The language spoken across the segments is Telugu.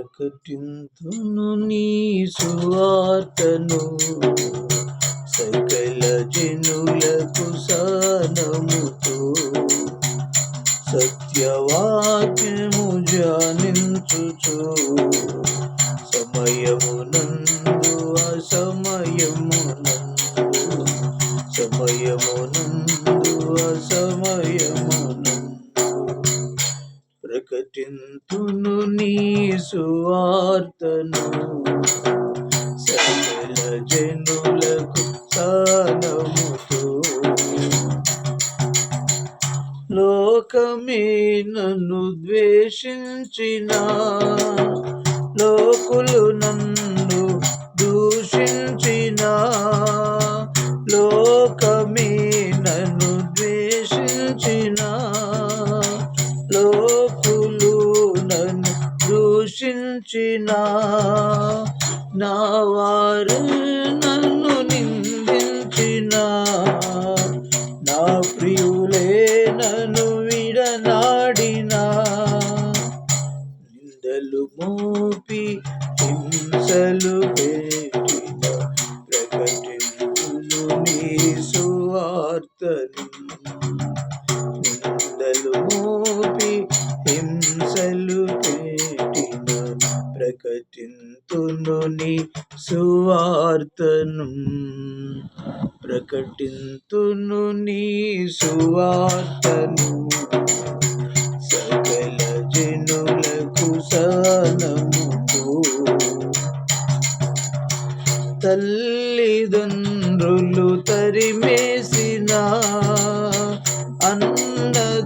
ప్రకటింతును నీ సువార్తను. సకల జనులకు సానముతో సత్యవాక్యము జానించుచు. సమయమునందు అసమయమునందు సమయమునందు అసమయము ప్రకటింతును నీ సువార్తను సకల జనులకు సానముతో. లోకమే నన్ను ద్వేషించిన లోకులు నన్ను దూషించిన లోకమే దూషించిన నా వారు నన్ను నిందించిన నా ప్రియులే నన్ను విడనాడిన. నిందలు మోపి హింసలు పే సువార్తను ప్రకటింతును నీ సువార్తను. సకల జనులకు సనముతో తల్లిదండ్రులు తరిమేసిన అన్నదమ్ములు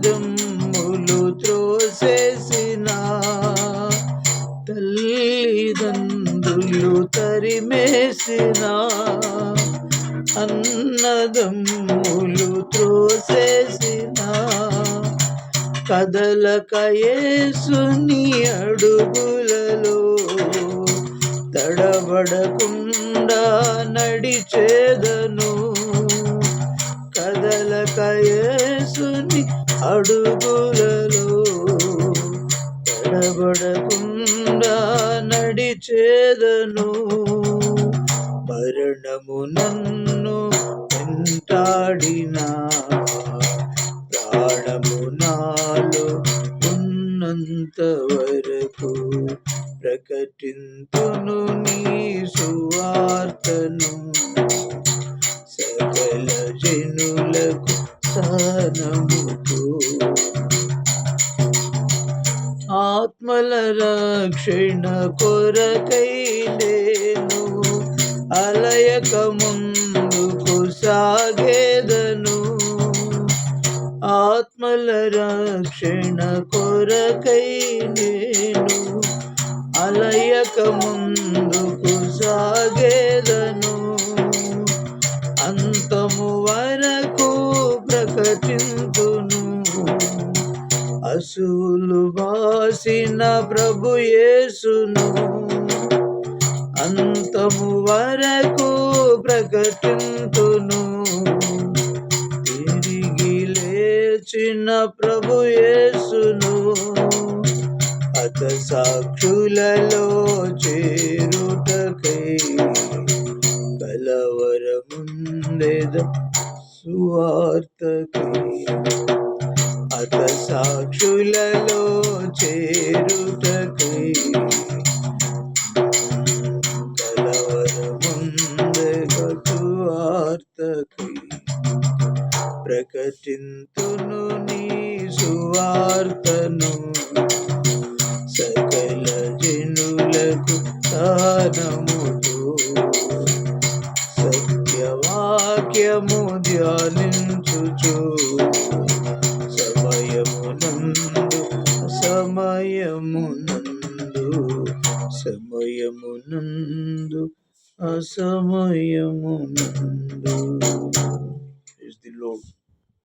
త్రోసేసిన తల్లిదండ్రులు తరిమేసిన అన్నదమ్ములు త్రోసేసిన కదలకయేసుని అడుగులలో తడబడకుండా నడిచేదను. కదలకయేసుని అడుగులలో తడబడకుండా నడిచేదను మరణము నన్ను వెంటాడినా. ప్రాణము నాలో ఉన్నంత వరకు ప్రకటింతును నీ సువార్తను. సకల జనులకు స్థానముతో ఆత్మల రక్షణ కొరకై నేను అలయక ముందుకు సాగేదను. ఆత్మల రక్షణ కొరకై నేను అలయక ముందుకు సాగేదను. బాసిన ప్రభు యేసును అంతము వరకు ప్రకటింతును. తిరిగి లేచిన ప్రభు యేసును అత సాక్షులలో చేరుటకై కలవరముందేద సువార్తకై అత సాక్షులలో చేరుటకై కలవరముందెగతువార్తకై ప్రకటింతును నీ సువార్తను. సకల జనులకు స్థానముతో సత్యవాక్యము ధ్యానించుచూ సమయమునందు అసమయమునందు. Is the Lord